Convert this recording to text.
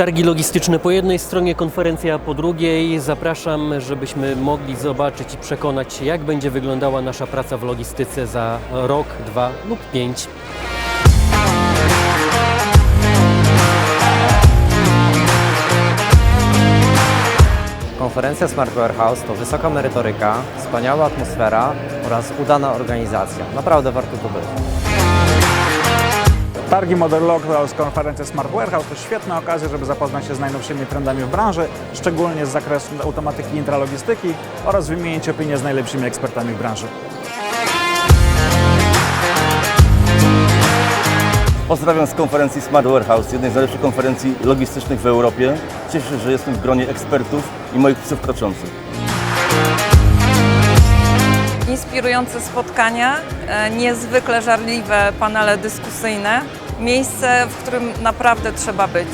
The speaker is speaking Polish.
Targi logistyczne po jednej stronie, konferencja po drugiej. Zapraszam, żebyśmy mogli zobaczyć i przekonać się, jak będzie wyglądała nasza praca w logistyce za rok, dwa lub pięć. Konferencja Smart Warehouse to wysoka merytoryka, wspaniała atmosfera oraz udana organizacja. Naprawdę warto tu być. Targi Model oraz konferencja Smart Warehouse to świetna okazja, żeby zapoznać się z najnowszymi trendami w branży, szczególnie z zakresu automatyki i intralogistyki oraz wymienić opinie z najlepszymi ekspertami w branży. Pozdrawiam z konferencji Smart Warehouse, jednej z najlepszych konferencji logistycznych w Europie. Cieszę się, że jestem w gronie ekspertów i moich psów kroczących. Inspirujące spotkania, e, niezwykle żarliwe panele dyskusyjne, miejsce, w którym naprawdę trzeba być.